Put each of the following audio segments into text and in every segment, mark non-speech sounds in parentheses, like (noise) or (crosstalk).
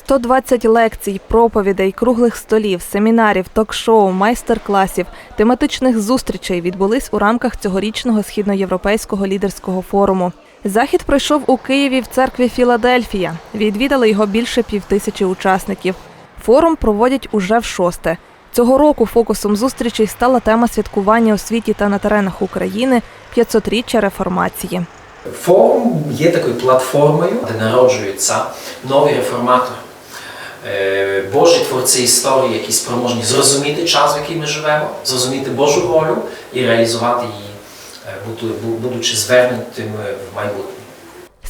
120 лекцій, проповідей, круглих столів, семінарів, ток-шоу, майстер-класів, тематичних зустрічей відбулись у рамках цьогорічного східноєвропейського лідерського форуму. Захід пройшов у Києві в церкві Філадельфія. Відвідали його більше півтисячі учасників. Форум проводять уже в шосте. Цього року фокусом зустрічей стала тема святкування у світі та на теренах України 500-річчя реформації. Форум є такою платформою, де народжуються нові реформатори, Е, Божі творці історії, які спроможні зрозуміти час, в який ми живемо, зрозуміти Божу волю і реалізувати її, е, буду- бу- будучи звернутими в майбутнє.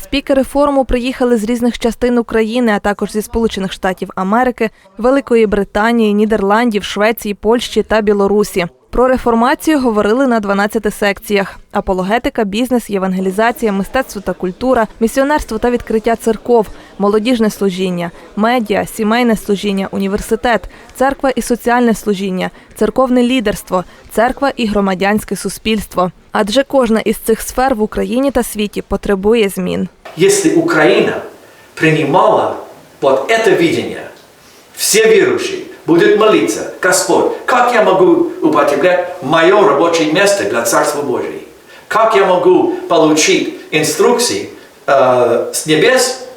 Спікери форуму приїхали з різних частин України, а також зі Сполучених Штатів Америки, Великої Британії, Нідерландів, Швеції, Польщі та Білорусі. Про реформацію говорили на 12 секціях: апологетика, бізнес, євангелізація, мистецтво та культура, місіонерство та відкриття церков, молодіжне служіння, медіа, сімейне служіння, університет, церква і соціальне служіння, церковне лідерство, церква і громадянське суспільство. Адже кожна із цих сфер в Україні та світі потребує змін. Если Украина принимала вот это видение, все верующие будут молиться, Господь, как я могу употреблять мое рабочее место для Царства Божьего? Как я могу получить инструкции э, с небес,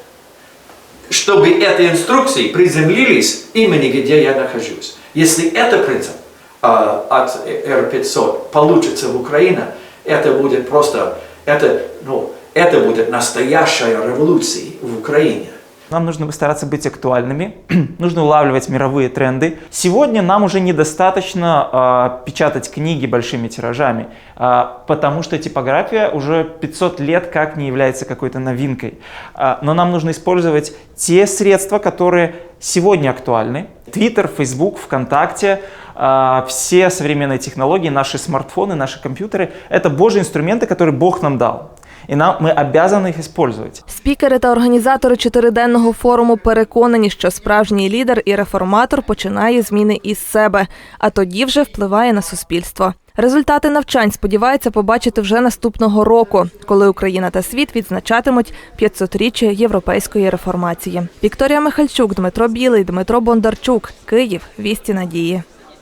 чтобы эти инструкции приземлились именно где я нахожусь? Если это принцип э, от R500 получится в Украине, это будет просто, это, ну, это будет настоящая революция в Украине. Нам нужно стараться быть актуальными, (clears throat) нужно улавливать мировые тренды. Сегодня нам уже недостаточно а, печатать книги большими тиражами, а, потому что типография уже 500 лет как не является какой-то новинкой. А, но нам нужно использовать те средства, которые сегодня актуальны. Твиттер, Фейсбук, ВКонтакте, а, все современные технологии, наши смартфоны, наши компьютеры – это Божьи инструменты, которые Бог нам дал. И нам, мы обязаны их использовать. Спікери та організатори чотириденного форуму переконані, що справжній лідер і реформатор починає зміни із себе, а тоді вже впливає на суспільство. Результати навчань сподіваються побачити вже наступного року, коли Україна та світ відзначатимуть 500-річчя європейської реформації. Вікторія Михальчук, Дмитро Білий, Дмитро Бондарчук, Київ. Вісті надії.